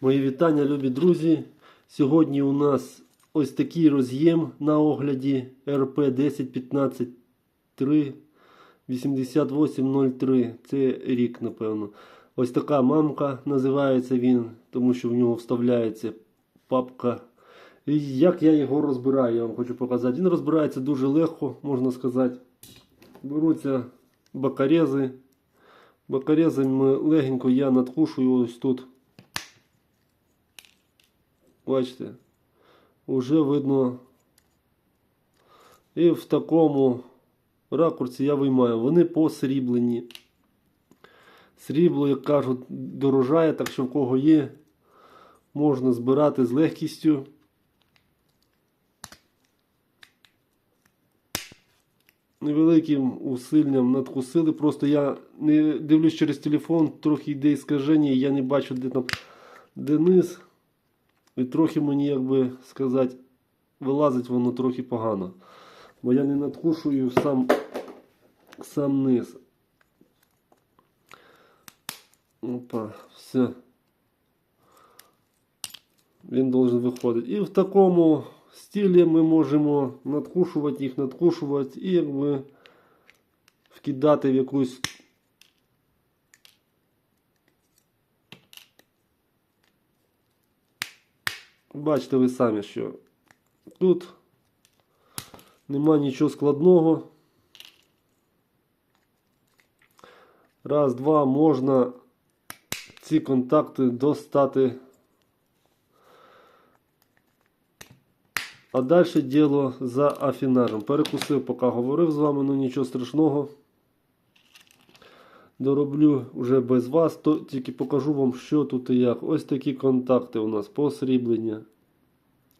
Мої вітання, любі друзі. Сьогодні у нас ось такий роз'єм на огляді РП 1015 3 8803. Це рік, напевно. Ось така мамка називається він, тому що в нього вставляється папка. І як я його розбираю, я вам хочу показати. Він розбирається дуже легко, можна сказати. Беруться бокорези. Бокорезами легенько я надкушую ось тут. Бачите, вже видно. І в такому ракурсі я виймаю. Вони посріблені. Срібло, як кажуть, дорожає, так що в кого є, можна збирати з легкістю. Невеликим усиллям надкусили. Просто я не дивлюсь через телефон, трохи йде іскаження, і я не бачу, де там де низ. І трохи мені, як би сказати, вилазить воно трохи погано. Бо я не надкушую сам, сам низ. Опа, все. Він должен виходити. І в такому стилі ми можемо надкушувати їх, надкушувати і якби вкидати в якусь Бачите ви самі, що тут нема нічого складного. Раз, два, можна ці контакти достати. А далі діло за афінажем. Перекусив, поки говорив з вами, ну нічого страшного. Дороблю вже без вас, то тільки покажу вам, що тут і як. Ось такі контакти у нас посріблення.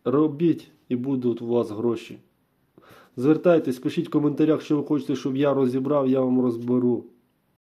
Робіть і будуть у вас гроші. Звертайтесь, пишіть в коментарях, що ви хочете, щоб я розібрав, я вам розберу.